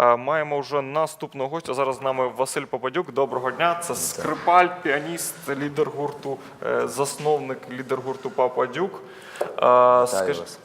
Е, Маємо вже наступного гостя. Зараз з нами Василь Попадюк. Доброго дня. Це скрипаль, піаніст, лідер гурту, е, засновник лідер гурту Пападюк. Вітаю вас.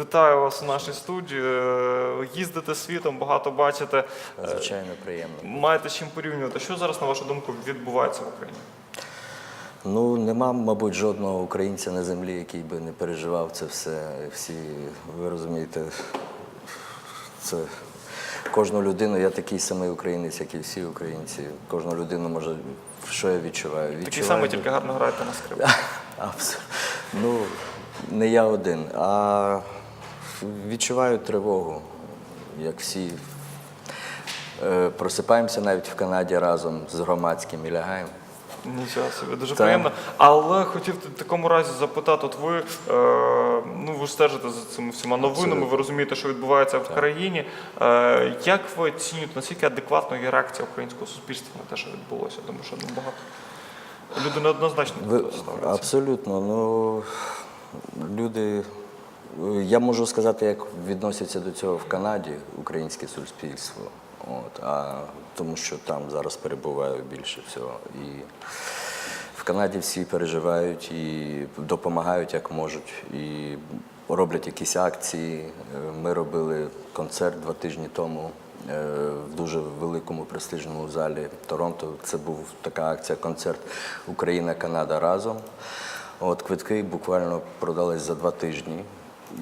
Вітаю вас у нашій студії. Е, Їздите світом, багато бачите. Е, Звичайно, приємно. Маєте чим порівнювати. Що зараз, на вашу думку, відбувається в Україні? Ну, нема, мабуть, жодного українця на землі, який би не переживав це все. Всі, ви розумієте, це кожну людину, я такий самий українець, як і всі українці. Кожну людину може, що я відчуваю? Такий відчуваю самий, тільки гарно граєте на скрипці. Абсолютно. Ну, не я один, а відчуваю тривогу, як всі. Е, Просипаємося навіть в Канаді разом з громадським і лягаємо. Нічого собі, дуже Так. приємно. Але хотів в такому разі запитати, от ви, е, ну, ви ж стежите за цими всіма новинами, ви розумієте, що відбувається в країні. Е, як ви оцінюєте, наскільки адекватно є реакція українського суспільства на те, що відбулося? Тому що ну, багато люди неоднозначно Ви, цього ставляться. абсолютно. Ну, люди, я можу сказати, як відносяться до цього в Канаді, українське суспільство. От, а, тому що там зараз перебуваю більше всього. І в Канаді всі переживають і допомагають як можуть. І роблять якісь акції. Ми робили концерт два тижні тому е, в дуже великому престижному залі Торонто. Це був така акція, концерт Україна-Канада разом. От квитки буквально продались за два тижні,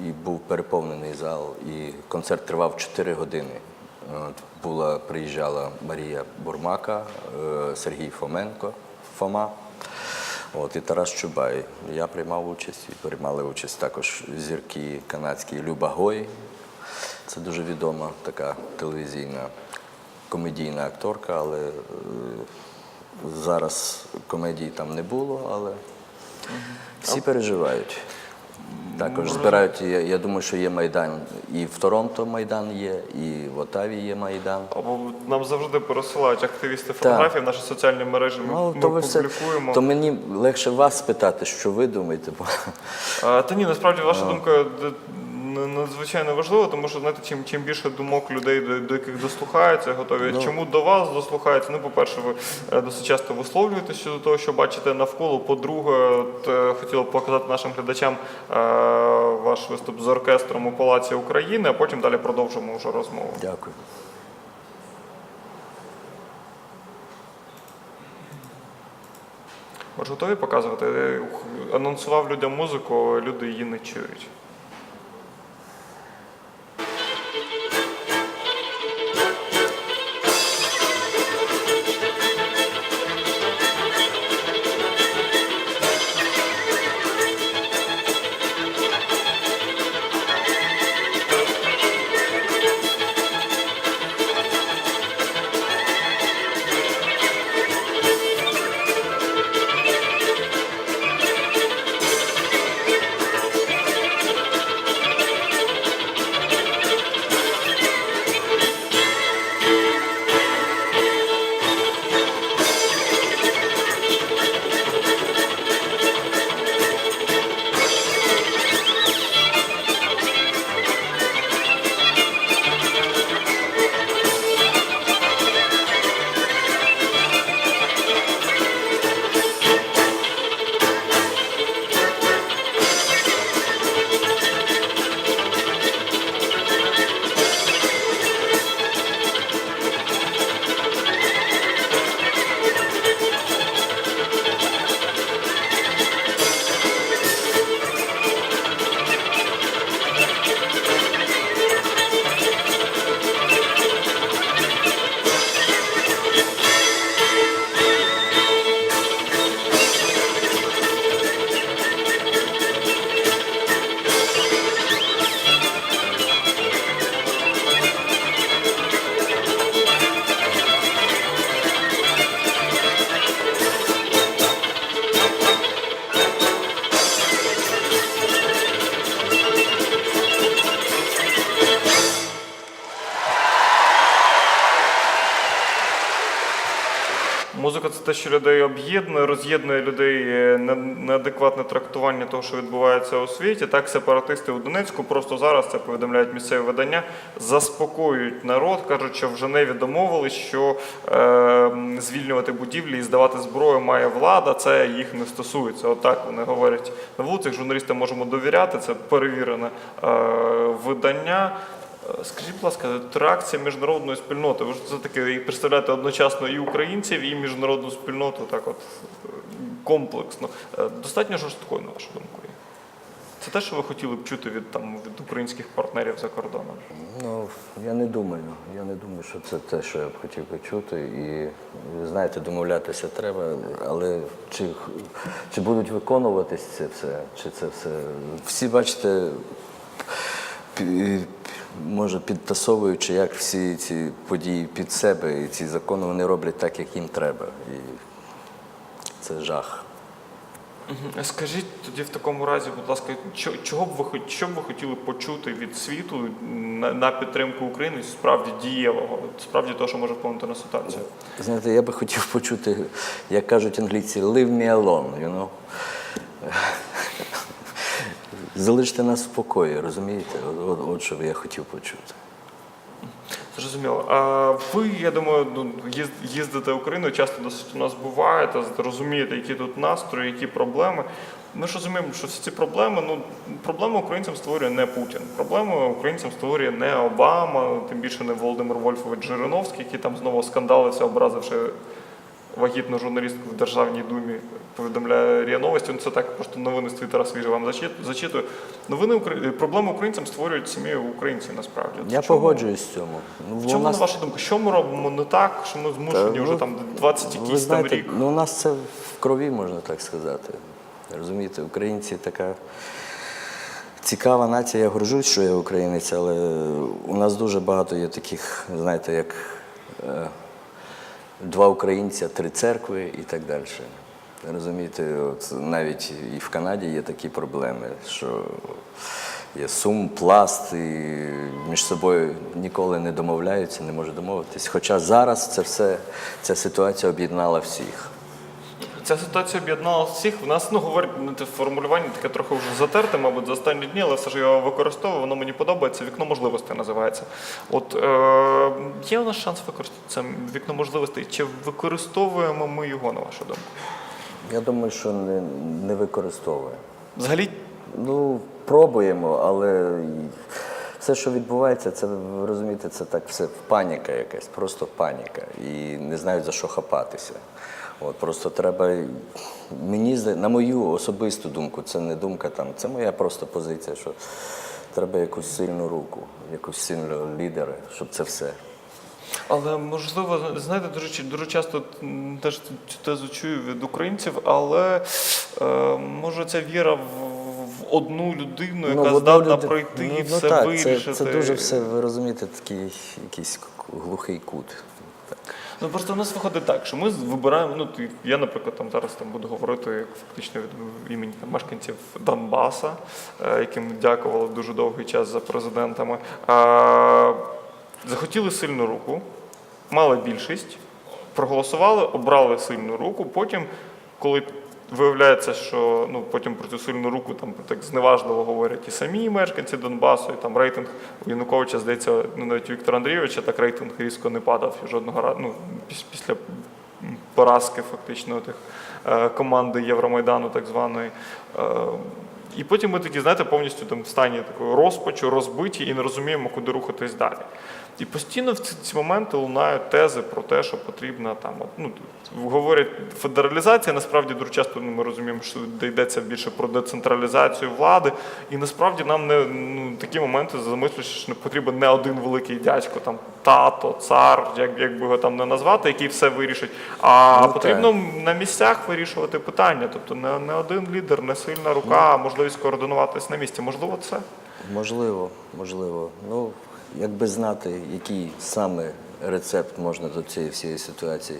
і був переповнений зал. І концерт тривав 4 години. От, була, приїжджала Марія Бурмака, е, Сергій Фоменко, Фома. От, і Тарас Чубай. Я приймав участь і приймали участь також зірки канадські Люба Гой. Це дуже відома така телевізійна комедійна акторка, але е, зараз комедії там не було, але всі переживають. Також збирають, я, я думаю, що є Майдан. І в Торонто Майдан є, і в Отаві є Майдан. Або нам завжди пересилають активісти фотографії в наші соціальні мережі. Ми, Ну, ми то ви все, публікуємо. то мені легше вас спитати, що ви думаєте. бо- А, Та ні, насправді ваша думка д- н- надзвичайно важлива, тому що знаєте, чим, чим більше думок людей, до, до яких дослухаються, готові. Ну. Чому до вас дослухаються? Ну, по-перше, ви е, досить часто висловлюєтесь щодо того, що бачите навколо. По-друге, е, хотіла б показати нашим глядачам е, ваш виступ з оркестром у Палаці України, а потім далі продовжимо вже розмову. Дякую. Ж готові показувати? Я анонсував людям музику, люди її не чують. Можливо, це те, що людей об'єднує, роз'єднує людей е, неадекватне трактування того, що відбувається у світі. Так, сепаратисти у Донецьку просто зараз це повідомляють місцеві видання, заспокоюють народ, кажуть, що в Женеві домовились, що е, звільнювати будівлі і здавати зброю має влада. Це їх не стосується. Отак вони говорять на вулицях. Журналістам можемо довіряти. Це перевірене е, видання. Е, Скажіть, будь ласка, от реакція міжнародної спільноти. Ви ж все таки представляєте одночасно і українців, і міжнародну спільноту, так от е, комплексно. Е, Достатньо жорсткою, на вашу думку. Це те, що ви хотіли б чути від там від українських партнерів за кордоном. Ну, я не думаю. Я не думаю, що це те, що я б хотів почути. І ви знаєте, домовлятися треба, але чи, чи будуть виконуватись це все, чи це все. Всі бачите, може підтасовуючи, як всі ці події під себе і ці закони вони роблять так, як їм треба. І це жах. Скажіть тоді в такому разі, будь ласка, чого б ви що б ви хотіли почути від світу на, на підтримку України справді дієвого, справді того, що може вплинути на ситуацію? Знаєте, я би хотів почути, як кажуть англійці, leave me alone, you know? Залиште нас в покої, розумієте? От, от, що я хотів почути. Зрозуміло. А ви, я думаю, ну, їз- їздите Україною, часто досить у нас буваєте, розумієте, які тут настрої, які проблеми. Ми ж розуміємо, що всі ці проблеми, ну проблеми українцям створює не Путін. Проблеми українцям створює не Обама, тим більше не Володимир Вольфович Жириновський, який там знову скандалився, образивши вагітну журналістку в Державній думі, повідомляє РІА Новості. Ну, це так просто новини з Твіттера свіже вам зачит- зачитую. Новини Украї- проблеми українцям створюють самі українці насправді. Я Чому? погоджуюсь з цьому. Ну, В чому, нас- на вашу думку, що ми робимо не так, що ми змушені Та, вже ну, там 20 Ви якийсь там рік? ну у нас це в крові, можна так сказати. Розумієте, українці така цікава нація. Я горжусь, що я українець, але у нас дуже багато є таких, знаєте, як е, два українця, три церкви і так далі. Розумієте, от навіть і в Канаді є такі проблеми, що є сум, пласт, і між собою ніколи не домовляються, не можуть домовитись. Хоча зараз це все, ця ситуація об'єднала всіх. Ця ситуація об'єднала всіх. В нас ну говорить ну, формулювання таке трохи вже затерте, мабуть, за останні дні, але все ж я його використовую. Воно мені подобається. Вікно можливостей називається. От е, є у нас шанс використати це вікно можливостей. Чи використовуємо ми його на вашу думку? Я думаю, що не, не використовує. Взагалі, Ну, пробуємо, але все, що відбувається, це ви розумієте, це так все паніка якась, просто паніка. І не знають за що хапатися. От просто треба. Мені на мою особисту думку, це не думка там, це моя просто позиція, що треба якусь сильну руку, якусь сильного лідера, щоб це все. Але можливо, знаєте, дуже, дуже часто теж цю тезу чую від українців, але е, може ця віра в, в одну людину, яка в здатна люди- пройти і ну, все так, вирішити. Це, це дуже все, ви розумієте, такий якийсь глухий кут. Ну просто в нас виходить так, що ми вибираємо. Ну я, наприклад, там зараз там буду говорити фактично від імені там, мешканців Донбаса, е, яким дякували дуже довгий час за президентами. А, захотіли сильну руку, мали більшість, проголосували, обрали сильну руку. Потім, коли виявляється, що ну потім про цю сильну руку там так зневажливо говорять і самі мешканці Донбасу, і там рейтинг у Януковича, здається, ну навіть у Віктора Андрійовича так рейтинг різко не падав жодного разу. Ну, після поразки фактично тих е, команди Євромайдану, так званої. Е, і потім ми такі, знаєте, повністю там в стані такої розпачу, розбиті і не розуміємо, куди рухатись далі. І постійно в ці, ці моменти лунають тези про те, що потрібна там, ну, говорять федералізація, насправді дуже часто ну, ми розуміємо, що йдеться більше про децентралізацію влади. І насправді нам не ну, такі моменти замислюєш, що не потрібен не один великий дядько, там тато, цар, як, як би його там не назвати, який все вирішить. А Ну, потрібно на місцях вирішувати питання. Тобто не, не один лідер, не сильна рука, а можливість координуватись на місці. Можливо, це. Можливо, можливо. Ну, якби знати, який саме рецепт можна до цієї всієї ситуації,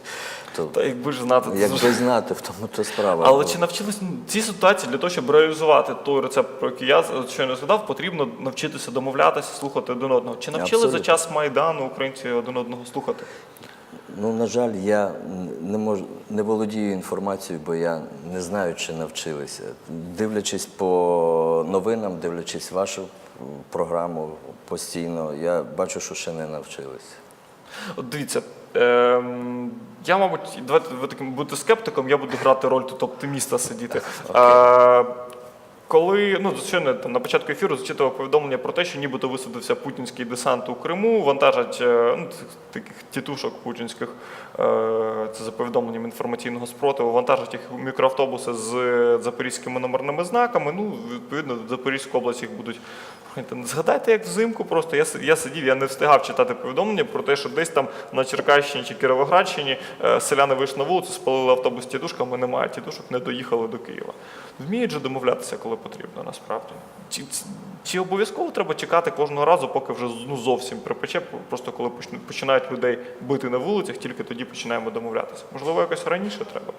то Та якби ж знати, це якби знати, в тому то справа. Але Ну, чи навчились ці ситуації для того, щоб реалізувати той рецепт, про який я щойно згадав, потрібно навчитися домовлятися, слухати один одного. Чи навчили за Абсолютно. час майдану українці один одного слухати? Ну, на жаль, я не можу не володію інформацією, бо я не знаю, чи навчилися. Дивлячись по новинам, дивлячись вашу програму постійно, я бачу, що ще не навчилися. От дивіться, ем, я, мабуть, давайте ви таким будете скептиком, я буду грати роль тут оптиміста сидіти. Е, коли, ну, звичайно, там, на початку ефіру зачитував повідомлення про те, що нібито висадився путінський десант у Криму, вантажать е, ну, таких тітушок путінських, е, це за повідомленням інформаційного спротиву, вантажать їх мікроавтобуси з запорізькими номерними знаками. Ну, відповідно, в Запорізьку область їх будуть. Згадайте, як взимку просто я, я сидів, я не встигав читати повідомлення про те, що десь там на Черкащині чи Кіровоградщині е, селяни вийшли на вулицю, спалили автобус з тітушками, немає тітушок, не доїхали до Києва. Вміють же домовлятися, коли потрібно, насправді. Чи, чи обов'язково треба чекати кожного разу, поки вже ну, зовсім припече, просто коли починають людей бити на вулицях, тільки тоді починаємо домовлятися. Можливо, якось раніше треба.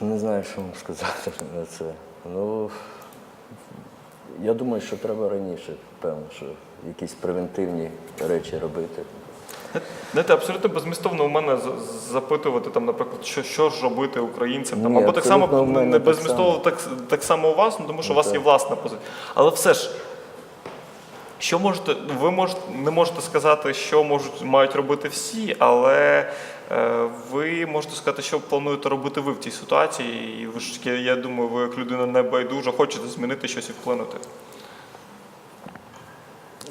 Не знаю, що вам сказати на це. Ну, я думаю, що треба раніше, певно, що якісь превентивні речі робити. Знаєте, абсолютно безмістовно у мене запитувати, там, наприклад, що, що ж робити українцям, там, Ні, або так само не так безмістовно само. так, так само у вас, ну, тому що у вас Так. є власна позиція. Але все ж, що можете, ви можете, не можете сказати, що можуть, мають робити всі, але ви можете сказати, що плануєте робити ви в цій ситуації, і ви ж таки, я думаю, ви як людина небайдужа, хочете змінити щось і вплинути.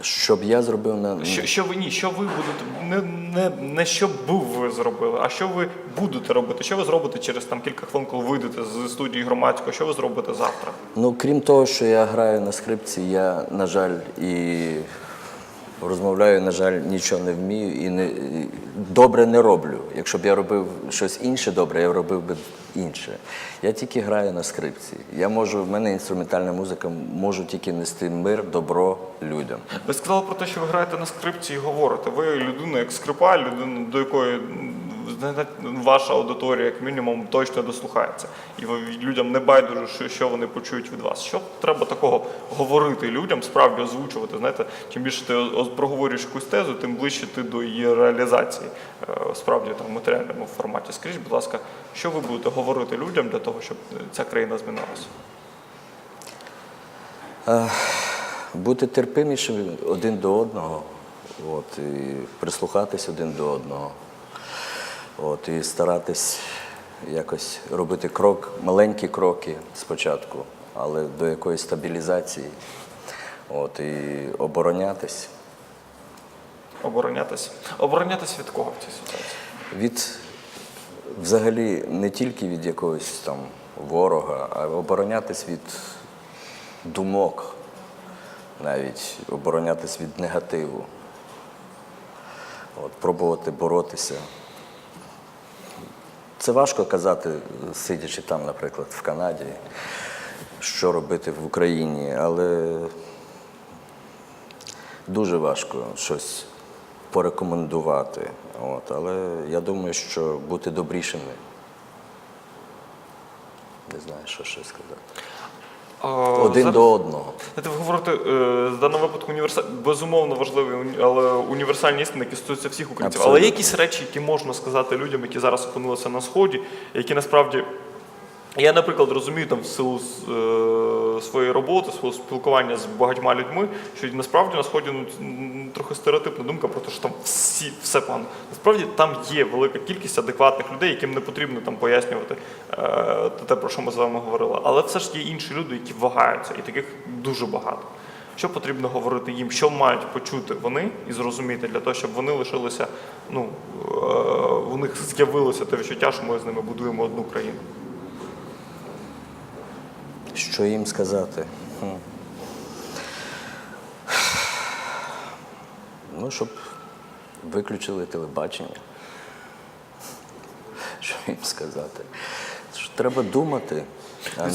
Щоб я зробив на Що, що ви ні, що ви будете не, не, не що був ви зробили, а що ви будете робити? Що ви зробите через там кілька хвилин, коли вийдете з студії громадського? Що ви зробите завтра? Ну, крім того, що я граю на скрипці, я, на жаль, і розмовляю, на жаль, нічого не вмію і не, добре не роблю. Якщо б я робив щось інше добре, я робив би інше. Я тільки граю на скрипці. Я можу, в мене інструментальна музика, можу тільки нести мир, добро людям. Ви сказали про те, що ви граєте на скрипці і говорите. Ви людина як скрипаль, людина, до якої ваша аудиторія, як мінімум, точно дослухається. І людям не байдуже, що, вони почують від вас. Що треба такого говорити людям, справді озвучувати? Знаєте, чим більше ти проговорюєш якусь тезу, тим ближче ти до її реалізації е, справді там в матеріальному форматі. Скажіть, будь ласка, що ви будете говорити людям для того, щоб е, ця країна змінилася? Бути терпимішим один до одного, от, і прислухатись один до одного. От, і старатись якось робити крок, маленькі кроки спочатку, але до якоїсь стабілізації. От, і оборонятись Оборонятися? Оборонятися від кого в цій ситуації? від взагалі не тільки від якогось там ворога, а оборонятись від думок, навіть оборонятись від негативу. От, пробувати боротися. Це важко казати, сидячи там, наприклад, в Канаді, що робити в Україні, але дуже важко щось порекомендувати. От, але я думаю, що бути добрішими. Не знаю, що ще сказати. Один Зараз- до одного. Знаєте, ви говорите, з в даному випадку універса... безумовно важливі, але універсальні істини, які стосуються всіх українців. Але є якісь речі, які можна сказати людям, які зараз опинилися на сході, які насправді. Я, наприклад, розумію там в силу е, своєї роботи, свого спілкування з багатьма людьми, що насправді на сході ну, трохи стереотипна думка про те, що там всі все погано. Насправді там є велика кількість адекватних людей, яким не потрібно там пояснювати е, те, про що ми з вами говорили. Але все ж є інші люди, які вагаються, і таких дуже багато. Що потрібно говорити їм, що мають почути вони і зрозуміти для того, щоб вони лишилися, ну е, них з'явилося те відчуття, що ми з ними будуємо одну країну. Що їм сказати? Ну, щоб виключили телебачення. Що їм сказати? Що треба думати.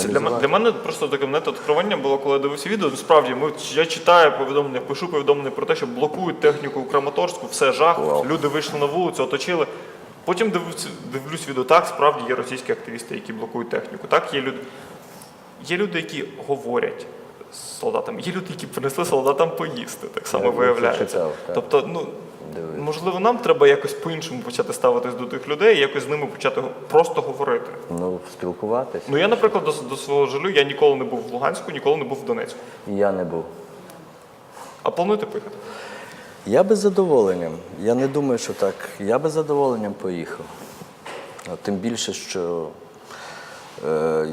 Для, мене, для мене просто таке знаєте, откровення було, коли я дивився відео. Насправді, ми, я читаю повідомлення, пишу повідомлення про те, що блокують техніку у Краматорську, все жах, Вау. люди вийшли на вулицю, оточили. Потім дивлюсь, дивлюсь відео, так, справді є російські активісти, які блокують техніку. Так, є люди, є люди, які говорять з солдатами, є люди, які принесли солдатам поїсти, так само Я виявляється. читав, так. Тобто, ну, дивився. Можливо, нам треба якось по-іншому почати ставитись до тих людей, і якось з ними почати просто говорити. Ну, спілкуватися. Ну я, наприклад, до, до свого жалю, я ніколи не був в Луганську, ніколи не був в Донецьку. Я не був. А плануєте поїхати? Я би з задоволенням. Я не думаю, що так. Я би з задоволенням поїхав. А Тим більше, що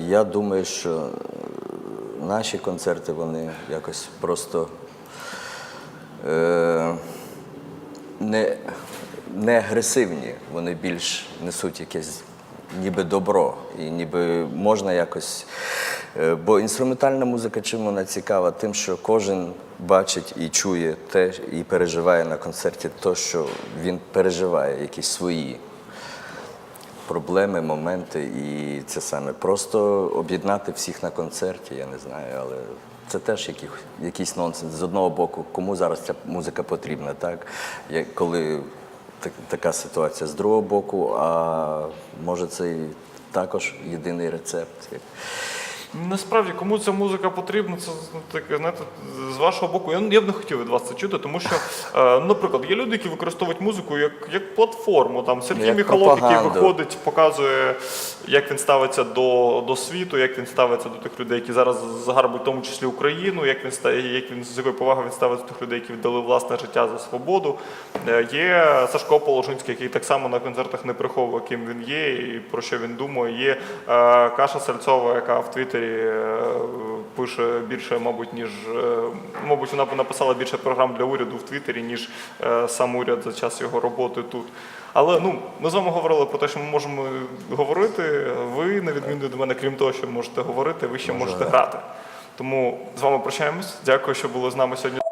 я думаю, що е, наші концерти вони якось просто е, не, не агресивні, вони більш несуть якесь ніби добро, і ніби можна якось. е, Бо інструментальна музика чим вона цікава? Тим, що кожен бачить і чує те, і переживає на концерті те, що він переживає, якісь свої проблеми, моменти, і це саме. Просто об'єднати всіх на концерті, я не знаю, але це теж який, якийсь нонсенс. З одного боку, кому зараз ця музика потрібна, так? Як, коли так, така ситуація. З другого боку, а може це і також єдиний рецепт. Насправді, кому ця музика потрібна, це ну, таке, знаєте, з вашого боку. Я, я б не хотів від вас це чути, тому що, е, наприклад, є люди, які використовують музику як, як платформу. Там Сергій Як Міхалов, який виходить, показує, як він ставиться до, до світу, як він ставиться до тих людей, які зараз загарбують в тому числі Україну, як він ста- як він з якою повагою він ставиться до тих людей, які віддали власне життя за свободу. Е, Є Сашко Положинський, який так само на концертах не приховує, ким він є і про що він думає. Є е, Каша Сальцова, яка в Твіттері е, пише більше, мабуть, ніж е, мабуть, вона б написала більше програм для уряду в Твіттері, ніж е, сам уряд за час його роботи тут. Але ну ми з вами говорили про те, що ми можемо говорити. Ви, на відміну до мене, крім того, що можете говорити, ви ще можете грати. Тому з вами прощаємось. Дякую, що були з нами сьогодні.